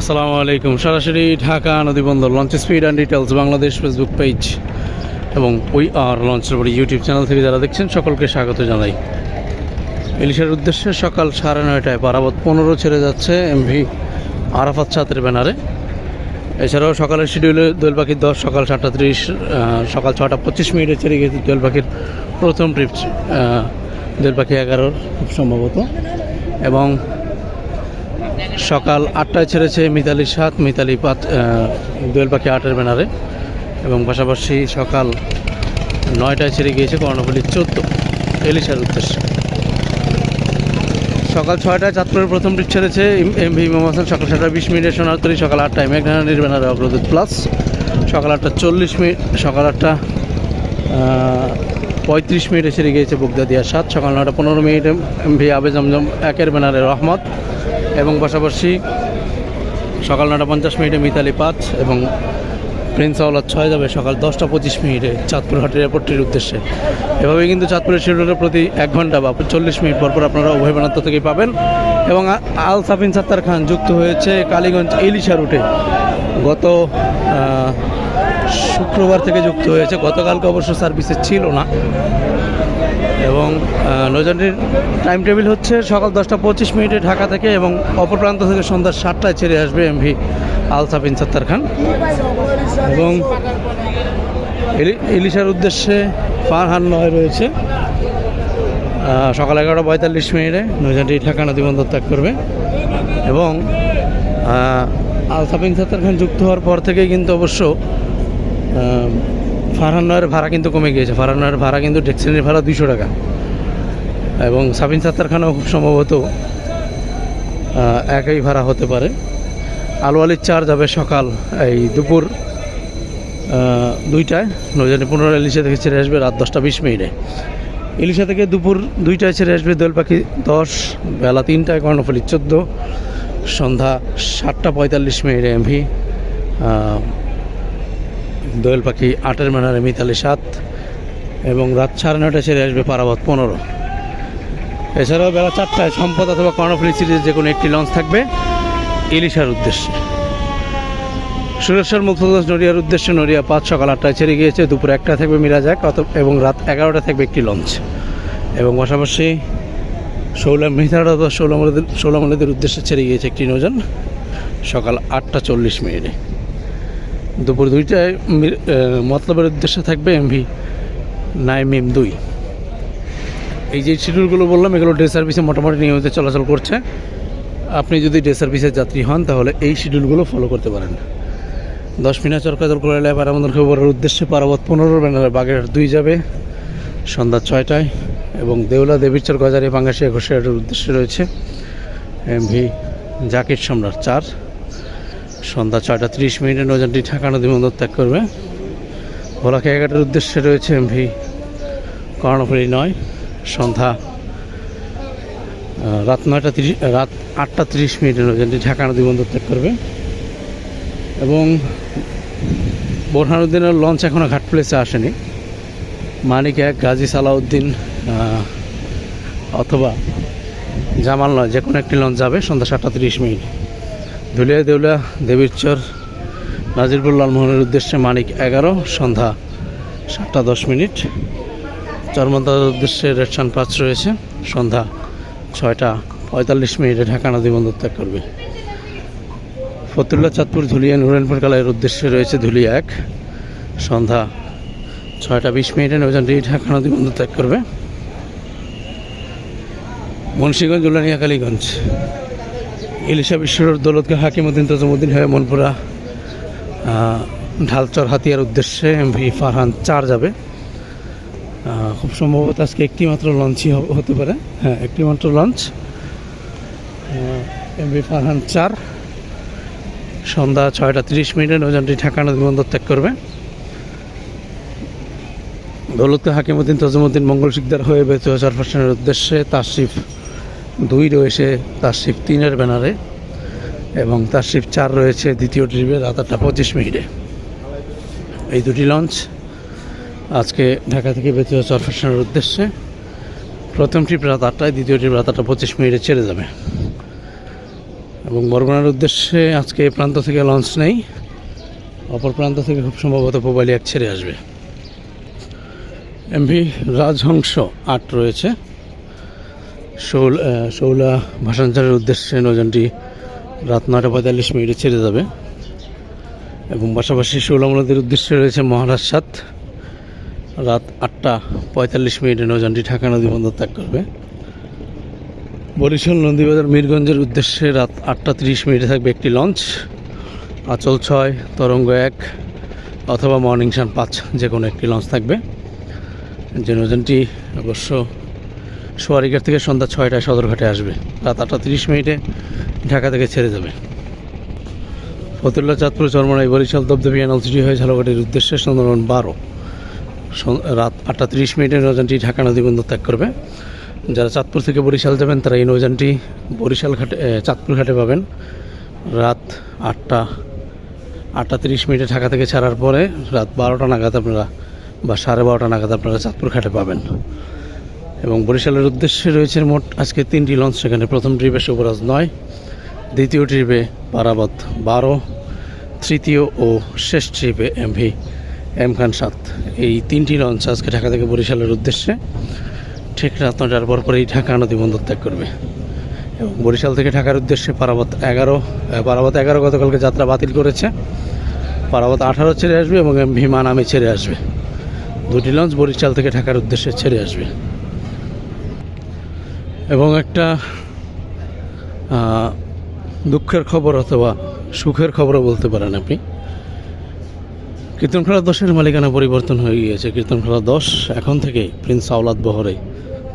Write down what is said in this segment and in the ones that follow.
আসসালামু আলাইকুম। সরাসরি Dhaka নদীবন্দর launch speed and details Bangladesh Facebook page এবং উই আর লঞ্চের পরে ইউটিউব চ্যানেল থেকে যারা দেখছেন, সকলকে স্বাগত জানাই। ইলিশের উদ্দেশ্যে সকাল সাড়ে নয়টায় পারাবত পনেরো ছেড়ে যাচ্ছে এমভি আরাফাত ছাত্রের ব্যানারে। এছাড়াও সকালের শিডিউলে দোয়েল পাখির দশ, সকাল সাতটা তিরিশ সকাল ছটা পঁচিশ মিনিটে ছেড়ে গেছে দোয়েল পাখির প্রথম ট্রিপ দোয়েল পাখি এগারোর খুব সম্ভবত। এবং সকাল আটটায় ছেড়েছে মিতালি সাত মিতালি আহ, দোয়েল পাখি আটের ব্যানারে। এবং পাশাপাশি সকাল নয়টায় ছেড়ে গিয়েছে কর্ণফুলি চোদ্দ এলিশার উদ্দেশ্যে। সকাল ছয়টায় চাঁদপুরের প্রথম ট্রিপ ছেড়েছে এম ভি ইমাম হাসান সকাল সাতটা বিশ মিনিটে সোনারতরি সকাল আটটায় মেঘনানির ব্যানারে অগ্রদূত প্লাস সকাল আটটা চল্লিশ মিনিট সকাল আটটা পঁয়ত্রিশ মিনিটে ছেড়ে গিয়েছে বুগদাদিয়া সাত সকাল নটা পনেরো মিনিটে এম ভি আবে জমজম একের ব্যানারে রহমত এবং পাশাপাশি সকাল নটা পঞ্চাশ মিনিটে মিতালি পাঁচ এবং প্রিন্স আওলাদ ছয় যাবে সকাল দশটা পঁচিশ মিনিটে চাঁদপুর হাটের এয়ারপোর্টটির উদ্দেশ্যে। এভাবে কিন্তু চাঁদপুরের শিডিউলের প্রতি এক ঘণ্টা বা চল্লিশ মিনিট পর পর আপনারা উভয় বেনাত্ত থেকেই পাবেন। এবং আল সাফিন সাত্তার খান যুক্ত হয়েছে কালীগঞ্জ ইলিশা রুটে। গত শুক্রবার থেকে যুক্ত হয়েছে। গতকালকে অবশ্য সার্ভিসে ছিল না। এবং নৌযানটির টাইম টেবিল হচ্ছে সকাল দশটা পঁচিশ মিনিটে ঢাকা থেকে এবং অপর প্রান্ত থেকে সন্ধ্যা সাতটায় ছেড়ে আসবে এমভি আল সাফিন সত্তার খান। এবং ইলি- ইলিশার উদ্দেশ্যে ফারহান নয় রয়েছে। সকাল এগারোটা পঁয়তাল্লিশ মিনিটে নৌযানটি ঢাকা নদী বন্দর ত্যাগ করবে। এবং আহ, আল সাফিন সত্তার খান যুক্ত হওয়ার পর থেকেই কিন্তু অবশ্য আহ, ফারহান নয়ের ভাড়া কিন্তু কমে গিয়েছে। ফারহান নয়ের ভাড়া কিন্তু ট্যাক্সির ভাড়া দুশো টাকা। এবং সাবিন সাত্তার খানও খুব সম্ভবত একই ভাড়া হতে পারে। আলু আলির চার যাবে সকাল এই দুপুর দুইটায়। নৌজানি পনেরো ইলিশা থেকে ছেড়ে আসবে রাত দশটা বিশ মিনিটে। ইলিশা থেকে দুপুর দুইটায় ছেড়ে আসবে দোয়েল পাখি দশ বেলা তিনটায় কর্ণফুলি চোদ্দ সন্ধ্যা সাতটা পঁয়তাল্লিশ মিনিটে এমভি দোয়েল পাখি আটের ম্যানারে মিতালি সাত এবং রাত সাড়ে নটায় ছেড়ে আসবে পারাবত পনেরো। এছাড়াও বেলা চারটায় সম্পদ অথবা কর্ণফুলি সিরিজ যে কোনো একটি লঞ্চ থাকবে ইলিশার উদ্দেশ্যে। সুরেশ্বর মুক্তদাস নড়িয়ার উদ্দেশ্যে নড়িয়া পাঁচ সকাল আটটায় ছেড়ে গিয়েছে, দুপুর একটা থাকবে মিরাজ এক এবং রাত এগারোটা থাকবে একটি লঞ্চ। এবং পাশাপাশি শৌলা মিহিদারা শৌলামলেদের শৌলামলেদের উদ্দেশ্যে ছেড়ে গিয়েছে একটি নৌযান সকাল আটটা চল্লিশ মিনিটে। দুপুর দুইটায় মতলবের উদ্দেশ্যে থাকবে এমভি নাইম এম দুই। এই যে শিডিউলগুলো বললাম, এগুলো ডে সার্ভিসে মোটামুটি নিয়মিত চলাচল করছে। আপনি যদি ডে সার্ভিসের যাত্রী হন, তাহলে এই শিডিউলগুলো ফলো করতে পারেন। দশ মিনিট চরকাদর করে এলাকায় পারামন্দর খবরের উদ্দেশ্যে পারাবত পনেরো ব্যানারে বাগের দুই যাবে। সন্ধ্যা ছয়টায় এবং দেউলা দেবীরচর গজারি পাঙ্গাসিয়া ঘোষের উদ্দেশ্যে রয়েছে এমভি জাকির সম্রাট চার। সন্ধ্যা ছয়টা তিরিশ মিনিটে নৌযানটি ঢাকা নদী বন্দর ত্যাগ করবে। ভোলা খেয়াঘাটের উদ্দেশ্যে রয়েছে এমভি কর্ণফুলি নয়, সন্ধ্যা রাত নয়টা তিরিশ, রাত আটটা তিরিশ মিনিটে নৌযানটি ঢাকা নদী বন্দর ত্যাগ করবে। এবং বোরহানুদ্দিনের লঞ্চ এখনও ঘাট প্লেসে আসেনি। মানিক এক, গাজী সালাউদ্দিন অথবা জামাল নয় যে কোনো একটি লঞ্চ যাবে সন্ধ্যা সাতটা তিরিশ মিনিট। ধুলিয়া দেউলা দেবীরচর নাজিরপুর লালমোহনের উদ্দেশ্যে মানিক এগারো, সন্ধ্যা সাতটা দশ মিনিট। চরমন্দার উদ্দেশ্যে রেডসান পাঁচ রয়েছে, সন্ধ্যা ছয়টা পঁয়তাল্লিশ মিনিটে ঢাকা নদী বন্দর ত্যাগ করবে। ফতুল্লা, চাঁদপুর, ধুলিয়া, নুরেনপুর কালাইয়ের উদ্দেশ্যে রয়েছে ধুলিয়া এক, সন্ধ্যা ছয়টা বিশ মিনিটে নৌযানটি ঢাকা নদী বন্দর ত্যাগ করবে। মুন্সিগঞ্জ উল্লানিয়া কালীগঞ্জ ইলিশা বিশ্বর দৌলতকে হাকিমুদ্দিন তজমুদ্দিন হয়ে মনপুরা ঢালচর হাতিয়ার উদ্দেশ্যে এমভি ফারহান চার যাবে। খুব সম্ভবত আজকে একটি মাত্র লঞ্চই হতে পারে। হ্যাঁ একটি মাত্র লঞ্চ এমভি ফারহান চার। সন্ধ্যা ছয়টা তিরিশ মিনিটে নৌযানটি ঢাকা নদী বন্দর ত্যাগ করবে। দৌলতকে হাকিমুদ্দিন তজমুদ্দিন মঙ্গল শিকদার হয়ে বেতুয়া চারপাশনের উদ্দেশ্যে তাশরিফ। দুই রয়েছে তাশরিফ তিনের ব্যানারে এবং তাশরিফ চার রয়েছে দ্বিতীয় ট্রিপে রাত আটটা পঁচিশ মিনিটে। এই দুটি লঞ্চ আজকে ঢাকা থেকে বেতুয়া চরফেশনের উদ্দেশ্যে। প্রথম ট্রিপ রাত আটটায় দ্বিতীয় ট্রিপ রাত আটটা পঁচিশ মিনিটে ছেড়ে যাবে। এবং বরগুনার উদ্দেশ্যে আজকে এ প্রান্ত থেকে লঞ্চ নেই। অপর প্রান্ত থেকে খুব সম্ভবত পোবালি এক ছেড়ে আসবে। এমভি রাজহংস আট রয়েছে। শৌল শৌলা ভাষাঞ্চারের উদ্দেশ্যে নৌযানটি রাত নয়টা পঁয়তাল্লিশ মিনিটে ছেড়ে যাবে। এবং পাশাপাশি শৌলাম নদীর উদ্দেশ্যে রয়েছে মহারাজ সাত রাত আটটা পঁয়তাল্লিশ মিনিটে নৌযানটি ঢাকা নদী বন্দর ত্যাগ করবে। বরিশাল নদীবাজার মিরগঞ্জের উদ্দেশ্যে রাত আটটা তিরিশ মিনিটে থাকবে একটি লঞ্চ। আচল ছয়, তরঙ্গ এক, অথবা মর্নিং সান পাঁচ যে কোনো একটি লঞ্চ থাকবে। যে নৌযানটি অবশ্য সোয়ারিঘাট থেকে সন্ধ্যা ছয়টায় সদরঘাটে আসবে। রাত আটটা তিরিশ মিনিটে ঢাকা থেকে ছেড়ে যাবে। ফতুল্লা, চাঁদপুর, চরমনাই, বরিশাল দবদবি এনএলসিটি হয়ে ঝালকাঠির উদ্দেশ্যে সুন্দরবন বারো। রাত আটটা তিরিশ মিনিটে নৌযানটি ঢাকা নদী বন্দর ত্যাগ করবে। যারা চাঁদপুর থেকে বরিশাল যাবেন, তারা এই নৌযানটি বরিশাল ঘাটে চাঁদপুর ঘাটে পাবেন। রাত আটটা আটটা তিরিশ মিনিটে ঢাকা থেকে ছাড়ার পরে রাত বারোটা নাগাদ আপনারা বা সাড়ে বারোটা নাগাদ আপনারা চাঁদপুর ঘাটে পাবেন। এবং বরিশালের উদ্দেশ্যে রয়েছে মোট আজকে তিনটি লঞ্চ, সেখানে প্রথম ট্রিপে শুভরাজ নয়, দ্বিতীয় ট্রিপে পারাবত বারো, তৃতীয় ও শেষ ট্রিপে এমভি এম খান সাত। এই তিনটি লঞ্চ আজকে ঢাকা থেকে বরিশালের উদ্দেশ্যে। ঠিক রাত নটার পর পরেই ঢাকা নদী বন্দর ত্যাগ করবে। এবং বরিশাল থেকে ঢাকার উদ্দেশ্যে পারাবত এগারো পারাবত এগারো গতকালকে যাত্রা বাতিল করেছে। পারাবত আঠারো ছেড়ে আসবে এবং এমভি মানামে ছেড়ে আসবে। দুটি লঞ্চ বরিশাল থেকে ঢাকার উদ্দেশ্যে ছেড়ে আসবে। এবং একটা দুঃখের খবর অথবা সুখের খবরও বলতে পারেন আপনি। কীর্তনখোলা দশের মালিকানা পরিবর্তন হয়ে গিয়েছে। কীর্তনখোলা দশ এখন থেকে প্রিন্স আওলাদ বহরে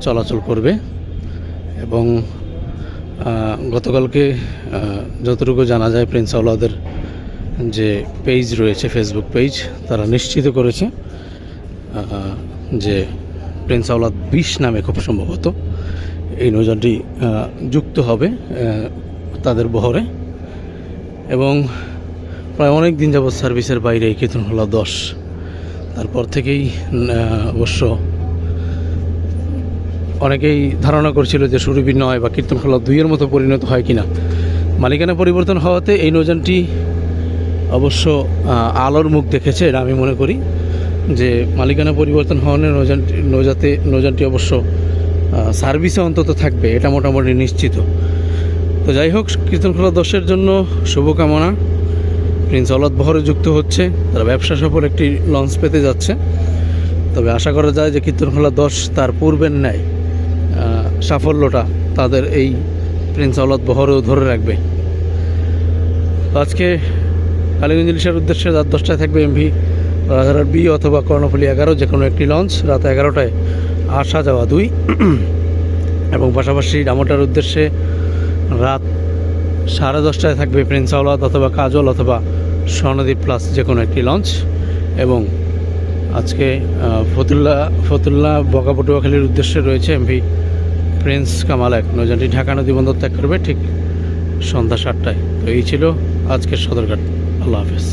চলাচল করবে এবং গতকালকে যতটুকু জানা যায় প্রিন্স আওলাদের যে পেজ রয়েছে, ফেসবুক পেজ, তারা নিশ্চিত করেছে যে প্রিন্স আওলাদ বিশ নামে খুব সম্ভবত। এই নৌযানটি যুক্ত হবে তাদের বহরে। এবং প্রায় অনেক দিন যাবৎ সার্ভিসের বাইরে এই কীর্তনখোলা দশ। তারপর থেকেই অবশ্য অনেকেই ধারণা করছিল যে সুরভি নয় বা কীর্তন কীর্তনখোলা দুইয়ের মতো পরিণত হয় কিনা। মালিকানা পরিবর্তন হওয়াতে এই নৌযানটি অবশ্য আলোর মুখ দেখেছে এটা আমি মনে করি যে মালিকানা পরিবর্তন হওয়ার নৌযানটি নৌজাতে, নৌযানটি অবশ্য সার্ভিসে অন্তত থাকবে, এটা মোটামুটি নিশ্চিত। তো যাই হোক কীর্তনখোলা দশের জন্য শুভকামনা। প্রিন্স অলদ বহরে যুক্ত হচ্ছে, তারা ব্যবসা সফল একটি লঞ্চ পেতে যাচ্ছে। তবে আশা করা যায় যে কীর্তনখোলা দশ তার পূর্বের ন্যায় সাফল্যটা তাদের এই প্রিন্স আওলাদ বহরেও ধরে রাখবে। আজকে কালীগঞ্জ ইলিশার উদ্দেশ্যে রাত দশটায় থাকবে এমভি রাজারার বি অথবা কর্ণফুলি এগারো যে কোনো একটি লঞ্চ রাত এগারোটায় আসা যাওয়া দুই। এবং পাশাপাশি ডামোটার উদ্দেশ্যে রাত সাড়ে দশটায় থাকবে প্রিন্স আওলাদ অথবা কাজল অথবা স্বর্ণদ্বীপ প্লাস যে কোনো একটি লঞ্চ। এবং আজকে ফতুল্লা ফতুল্লা বকাপটুয়াখালীর উদ্দেশ্যে রয়েছে এমভি প্রিন্স কামাল এক। নৌযানটি ঢাকা নদী বন্দর ত্যাগ করবে ঠিক সন্ধ্যা সাতটায়। তো এই ছিল আজকের সদরঘাট। আল্লাহ হাফেজ।